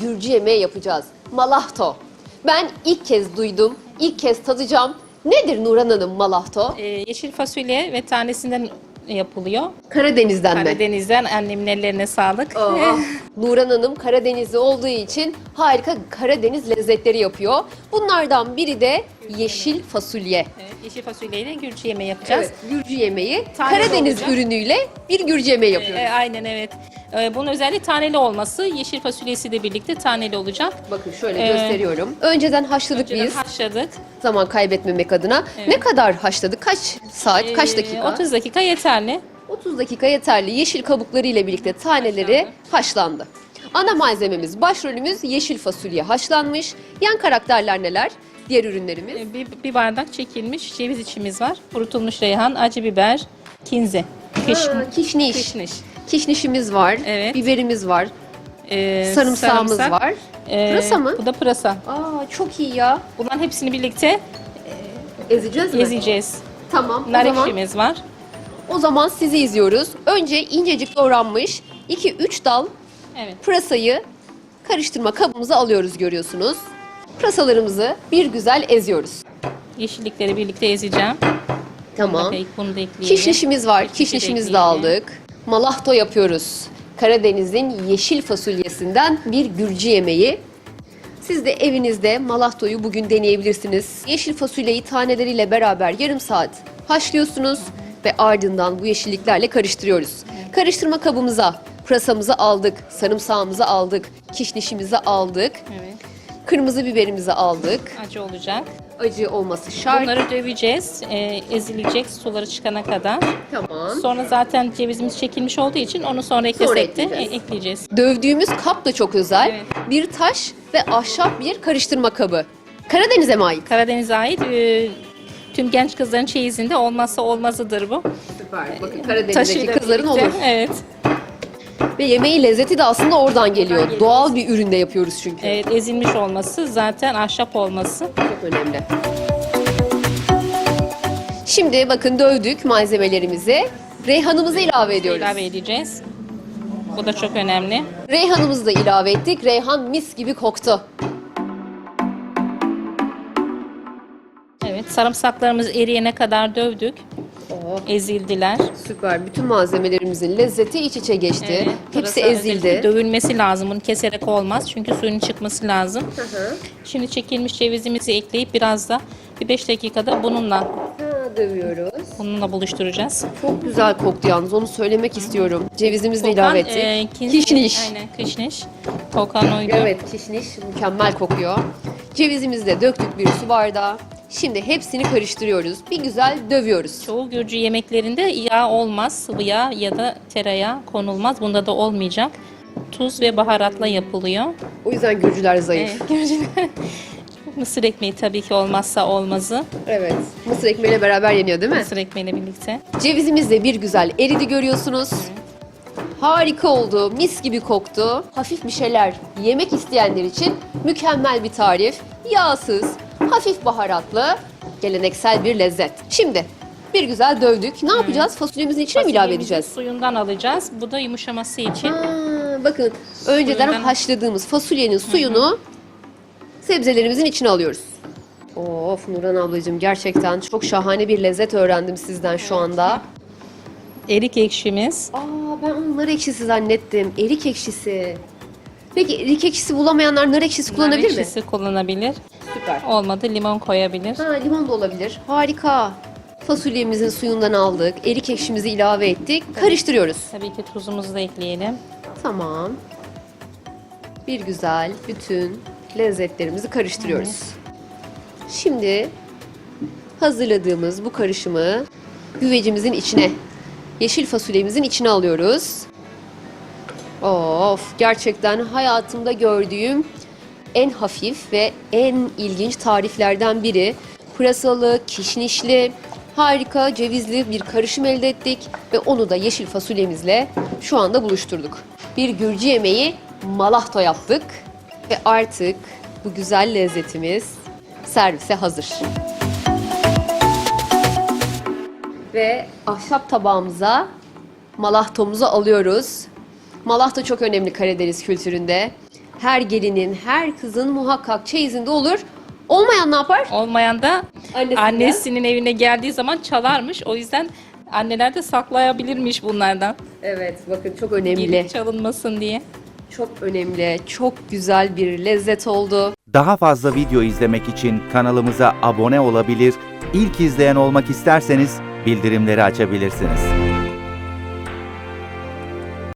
Gürcü yemeği yapacağız. Malahto. Ben ilk kez duydum, ilk kez tadacağım. Nedir Nurhan Hanım malahto? Ee, yeşil fasulye ve tanesinden yapılıyor. Karadeniz'den mi? Karadeniz'den annemin ellerine sağlık. Aa, Nurhan Hanım Karadenizli olduğu için harika Karadeniz lezzetleri yapıyor. Bunlardan biri de yeşil fasulye. Evet, yeşil fasulyeyle Gürcü yemeği yapacağız. Evet, Gürcü yemeği Taneli Karadeniz olacak. ürünüyle bir Gürcü yemeği yapıyoruz. Ee, aynen evet. Ee, bunun özelliği taneli olması. Yeşil fasulyesi de birlikte taneli olacak. Bakın şöyle Ee, gösteriyorum. Önceden haşladık Önceden biz haşladık. zaman kaybetmemek adına. Evet. Ne kadar haşladık? Kaç saat, kaç Ee, dakika? 30 dakika yeterli. 30 dakika yeterli. Yeşil kabukları ile birlikte taneleri haşlandı. Ana malzememiz, başrolümüz yeşil fasulye haşlanmış. Yan karakterler neler? Diğer ürünlerimiz. Ee, Bir, bir bardak çekilmiş ceviz içimiz var. Kurutulmuş reyhan, acı biber, kinze. Kış, Aa, kişniş. kışniş. Kişnişimiz var. Evet. Biberimiz var. Ee, sarımsağımız sarımsak. var. Ee, Pırasa mı? Bu da pırasa. Aa çok iyi ya. Bunların hepsini birlikte Ezeceğiz mi? ezeceğiz. Tamam. Nar o zaman, ekşimiz var. o zaman sizi izliyoruz. Önce incecik doğranmış 2-3 dal Evet. pırasayı karıştırma kabımıza alıyoruz görüyorsunuz. Pırasalarımızı bir güzel eziyoruz. Yeşillikleri birlikte ezeceğim. Tamam. İlk bunu da ekleyelim. Kişnişimiz var. Kişnişi de Kişnişimizi de ekleyelim. aldık. Malahto yapıyoruz. Karadeniz'in yeşil fasulyesinden bir Gürcü yemeği. Siz de evinizde malahtoyu bugün deneyebilirsiniz. Yeşil fasulyeyi taneleriyle beraber yarım saat haşlıyorsunuz ve ardından bu yeşilliklerle karıştırıyoruz. Karıştırma kabımıza pırasamızı aldık, sarımsağımızı aldık, kişnişimizi aldık, Evet. Kırmızı biberimizi aldık. Acı olacak. Acı olması şart. Bunları döveceğiz. Ee, ezilecek suları çıkana kadar. Tamam. Sonra zaten cevizimiz çekilmiş olduğu için onu sonra eklesek de ekleyeceğiz. e, ekleyeceğiz. Dövdüğümüz kap da çok özel. Evet. Bir taş ve ahşap bir karıştırma kabı. Karadeniz'e mi ait? Karadeniz'e ait e, tüm genç kızların çeyizinde olmazsa olmazıdır bu. Süper. Bakın Karadeniz'deki Taşıyla kızların birlikte. olur. Evet. Ve yemeğin lezzeti de aslında oradan geliyor. geliyor. Doğal bir üründe yapıyoruz çünkü. Evet ezilmiş olması zaten ahşap olması. Çok önemli. Şimdi bakın dövdük malzemelerimizi. Reyhanımızı ilave ediyoruz. ilave edeceğiz. Bu da çok önemli. Reyhanımızı da ilave ettik. Reyhan mis gibi koktu. Evet sarımsaklarımız eriyene kadar dövdük. Ezildiler. süper. Bütün malzemelerimizin lezzeti iç içe geçti. Evet, Hepsi ezildi. Dövülmesi lazım. Bunu keserek olmaz. Çünkü suyun çıkması lazım. Hı hı. Şimdi çekilmiş cevizimizi ekleyip biraz da bir 5 dakikada bununla Ha, dövüyoruz. bununla buluşturacağız. Çok güzel koktu yalnız onu söylemek istiyorum. Cevizimizi de ilave ettik. e, kin- Kişniş. Aynen kişniş. Kokan oydu. Evet kişniş mükemmel kokuyor. Cevizimizi de döktük bir su bardağı. Şimdi hepsini karıştırıyoruz. Bir güzel dövüyoruz. Çoğu Gürcü yemeklerinde yağ olmaz, sıvı yağ ya da tereyağı konulmaz. Bunda da olmayacak. Tuz ve baharatla yapılıyor. O yüzden Gürcüler zayıf. Evet, Gürcüler. Mısır ekmeği tabii ki olmazsa olmazı. Evet. Mısır ekmeğiyle beraber yeniyor değil mi? Mısır ekmeğiyle birlikte. Cevizimiz de bir güzel eridi görüyorsunuz. Harika oldu, mis gibi koktu. Hafif bir şeyler yemek isteyenler için mükemmel bir tarif. Yağsız, hafif baharatlı, geleneksel bir lezzet. Şimdi bir güzel dövdük. Ne yapacağız? Fasulyemizin içine mi ilave edeceğiz? Suyundan alacağız. Bu da yumuşaması için. Aa, bakın önceden Suyundan- haşladığımız fasulyenin suyunu sebzelerimizin içine alıyoruz. Of Nurhan ablacığım gerçekten çok şahane bir lezzet öğrendim sizden şu anda. Erik ekşimiz. Aa ben onu nar ekşisi zannettim. Erik ekşisi. Peki erik ekşisi bulamayanlar nar ekşisi kullanabilir nar mi? ekşisi kullanabilir. Süper. Olmadı limon koyabilir. Ha limon da olabilir. Harika. Fasulyemizin suyundan aldık. Erik ekşimizi ilave ettik. Karıştırıyoruz. Tabii ki tuzumuzu da ekleyelim. Tamam. Bir güzel bütün lezzetlerimizi karıştırıyoruz. Şimdi hazırladığımız bu karışımı güvecimizin içine, yeşil fasulyemizin içine alıyoruz. Of, gerçekten hayatımda gördüğüm en hafif ve en ilginç tariflerden biri. Pırasalı, kişnişli, harika cevizli bir karışım elde ettik ve onu da yeşil fasulyemizle şu anda buluşturduk. Bir Gürcü yemeği malahto yaptık ve artık bu güzel lezzetimiz servise hazır. Ve ahşap tabağımıza malahtomuzu alıyoruz. Malahto çok önemli Karadeniz kültüründe. Her gelinin, her kızın muhakkak çeyizinde olur. Olmayan ne yapar? Olmayan da Annesinden. annesinin evine geldiği zaman çalarmış. O yüzden anneler de saklayabilirmiş bunlardan. Evet bakın çok önemli. Gelip çalınmasın diye. Çok önemli. Çok güzel bir lezzet oldu. Daha fazla video izlemek için kanalımıza abone olabilir, ilk izleyen olmak isterseniz bildirimleri açabilirsiniz.